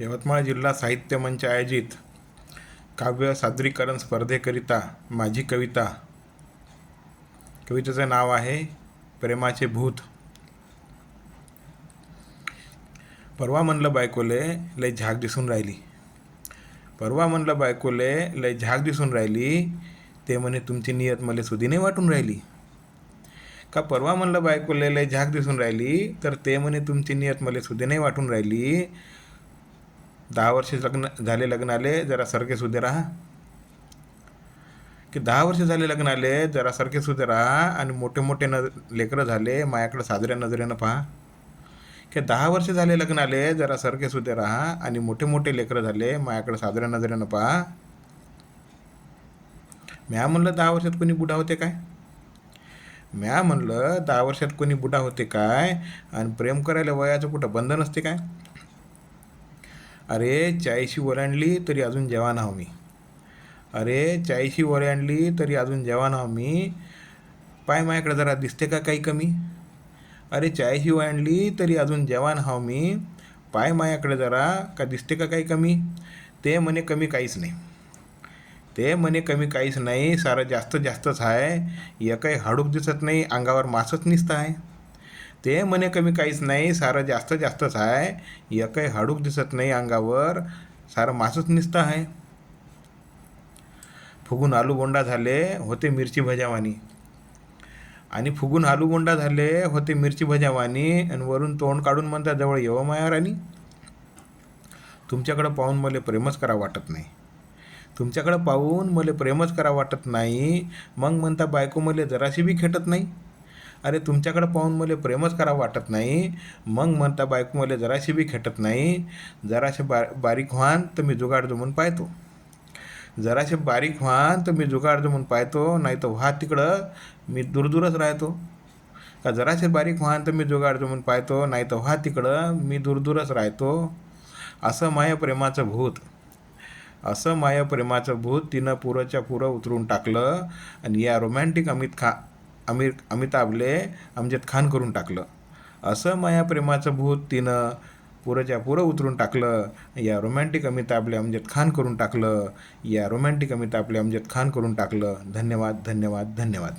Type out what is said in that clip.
यवतमाळ जिल्हा साहित्य मंच आयोजित काव्य सादरीकरण स्पर्धेकरिता माझी कविता. कवितेचं नाव आहे प्रेमाचे भूत. परवा म्हणलं बायकोले लय झाक दिसून राहिली. परवा म्हणलं बायकोले लय झाक दिसून राहिली. ते म्हणे तुमची नियत मला सुधी नाही वाटून राहिली. का परवा म्हणलं बायकोले लय झाक दिसून राहिली तर ते म्हणे तुमची नियत मला सुधी नाही वाटून राहिली. दहा वर्ष लग्न झाले लग्नाले जरा सरके सुधे राहा. की दहा वर्ष झाले लग्नाले जरा सरके सुधे राहा आणि मोठे मोठे न लेकरं झाले मायाकडं साजऱ्या नजरेनं पहा. की दहा वर्ष झाले लग्नाले जरा सरके सुधे राहा आणि मोठे मोठे लेकरं झाले मायाकडं साजऱ्या नजरेनं पहा. म्या म्हणलं दहा वर्षात कोणी बुढा होते काय? म्या म्हणलं दहा वर्षात कोणी बुढा होते काय? आणि प्रेम करायला वयाचं कुठं बंधन असते काय? अरे चाळीशी ओलांडली तरी अजून जवान आहो मी. अरे चाळीशी ओलांडली तरी अजून जवान आहो मी. पाय माझ्याकडे जरा दिसते का काही कमी? अरे चाळीशी ओलांडली तरी अजून जवान हाव मी. पाय माझ्याकडे जरा का दिसते का काही कमी? ते म्हणे कमी काहीच नाही. ते म्हणे कमी काहीच नाही सारं जास्त जास्तच आहे. एकही हाडूक दिसत नाही अंगावर मासच निसतं आहे. ते म्हणे कमी काहीच नाही सारं जास्त जास्तच आहे. एकही हाडूक दिसत नाही अंगावर. सारं मासच निसतं आहे. फुगून आलूगोंडा झाले होते मिरची भजावानी आणि फुगून आलूगोंडा झाले होते मिरची भजावानी आणि वरून तोंड काढून म्हणतात जवळ येव माया राणी. तुमच्याकडं पाहून मला प्रेमच करा वाटत नाही. तुमच्याकडं पाहून मला प्रेमच करा वाटत नाही. मग म्हणता बायको मला जराशी बी खेटत नाही. अरे तुमच्याकडं पाहून मला प्रेमच करावं वाटत नाही. मग म्हणता बायको मला जराशी बी खेटत नाही. जराशे बा बारीक व्हान तर मी जुगाड जमून पाहतो. जराशे बारीक व्हान तर मी जुगाड जमून पाहतो. नाही तर व्हा तिकडं मी दूरदूरच राहतो. का जराशे बारीक व्हान तर मी जुगाड जमून पाहतो. नाही तर व्हा तिकडं मी दूरदूरच राहतो. असं माया प्रेमाचं भूत. असं माया प्रेमाचं भूत तिनं पुरंच्या पुरं उतरून टाकलं. आणि या रोमॅन्टिक अमित खा अमिर अमिताभले अमजद खान करून टाकलं. असं माया प्रेमाचं भूत तिनं पुरंच्या पुरं उतरून टाकलं. या रोमॅन्टिक अमिताभले अमजद खान करून टाकलं. या रोमॅन्टिक अमिताभले अमजद खान करून टाकलं. धन्यवाद धन्यवाद धन्यवाद.